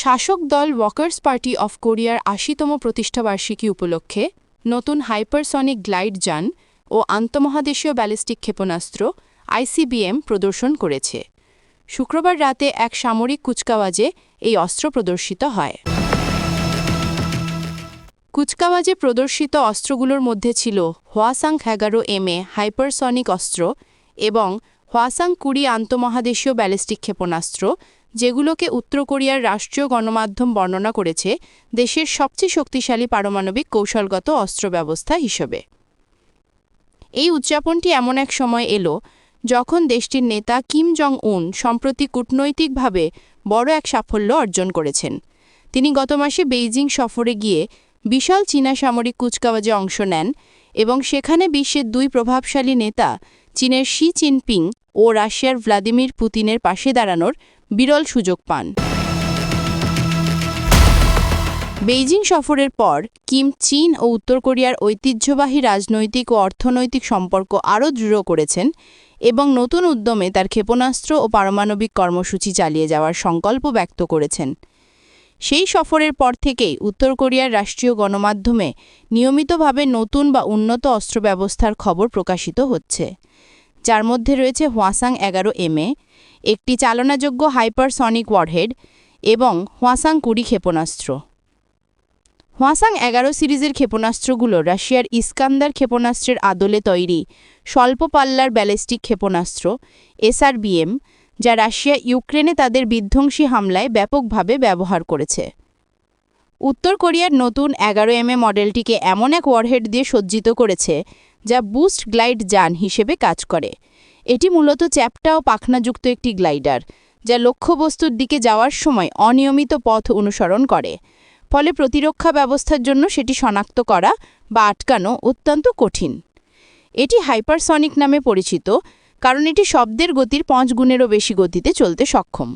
শাসক দল workers party of কোরিয়ার আশিতম প্রতিষ্ঠাবার্ষিকী উপলক্ষে নতুন হাইপারসনিক গ্লাইড যান ও আন্তমহাদেশীয় ব্যালিস্টিক ক্ষেপণাস্ত্র আইসিবিএম প্রদর্শন করেছে। শুক্রবার রাতে এক সামরিক কুচকাওয়াজে এই অস্ত্র প্রদর্শিত হয়। কুচকাওয়াজে প্রদর্শিত অস্ত্রগুলোর মধ্যে ছিল হোয়াসাং এগারো এমএ হাইপারসনিক অস্ত্র এবং হোয়াসাং কুড়ি আন্তমহাদেশীয় ব্যালিস্টিক ক্ষেপণাস্ত্র যেগুলোকে উত্তর কোরিয়ার রাষ্ট্রীয় গণমাধ্যম বর্ণনা করেছে দেশের সবচেয়ে শক্তিশালী পারমাণবিক কৌশলগত অস্ত্র ব্যবস্থা হিসেবে। এই উদযাপনটি এমন এক সময় এলো যখন দেশটির নেতা কিম জং উন সম্প্রতি কূটনৈতিকভাবে বড় এক সাফল্য অর্জন করেছেন। তিনি গত মাসে বেইজিং সফরে গিয়ে বিশাল চীনা সামরিক কুচকাওয়াজে অংশ নেন এবং সেখানে বিশ্বের দুই প্রভাবশালী নেতা চীনের শি চিনপিং ও রাশিয়ার ভ্লাদিমির পুতিনের পাশে দাঁড়ানোর বিরল সুযোগ পান। বেইজিং সফরের পর কিম চীন ও উত্তর কোরিয়ার ঐতিহ্যবাহী রাজনৈতিক ও অর্থনৈতিক সম্পর্ক আরও দৃঢ় করেছেন এবং নতুন উদ্যমে তার ক্ষেপণাস্ত্র ও পারমাণবিক কর্মসূচি চালিয়ে যাওয়ার সংকল্প ব্যক্ত করেছেন। সেই সফরের পর থেকেই উত্তর কোরিয়ার রাষ্ট্রীয় গণমাধ্যমে নিয়মিতভাবে নতুন বা উন্নত অস্ত্র ব্যবস্থার খবর প্রকাশিত হচ্ছে। যার মধ্যে রয়েছে হোয়াসাং এগারো এমএ একটি চালনাযোগ্য হাইপারসনিক ওয়ারহেড এবং হোয়াসাং কুড়ি ক্ষেপণাস্ত্র। হোয়াসাং এগারো সিরিজের ক্ষেপণাস্ত্রগুলো রাশিয়ার ইস্কান্দার ক্ষেপণাস্ত্রের আদলে তৈরি স্বল্প পাল্লার ব্যালিস্টিক ক্ষেপণাস্ত্র, এসআরবিএম, যা রাশিয়া ইউক্রেনে তাদের বিধ্বংসী হামলায় ব্যাপকভাবে ব্যবহার করেছে। উত্তর কোরিয়ার নতুন এগারো এমএ মডেলটিকে এমন এক ওয়ারহেড দিয়ে সজ্জিত করেছে যা বুস্ট গ্লাইড যান হিসেবে কাজ করে। এটি মূলত চ্যাপ্টা ও পাখনাযুক্ত একটি গ্লাইডার, যা লক্ষ্যবস্তুর দিকে যাওয়ার সময় অনিয়মিত পথ অনুসরণ করে। ফলে প্রতিরক্ষা ব্যবস্থার জন্য সেটি শনাক্ত করা বা আটকানো অত্যন্ত কঠিন। এটি হাইপারসনিক নামে পরিচিত, কারণ এটি শব্দের গতির পাঁচ গুণেরও বেশি গতিতে চলতে সক্ষম।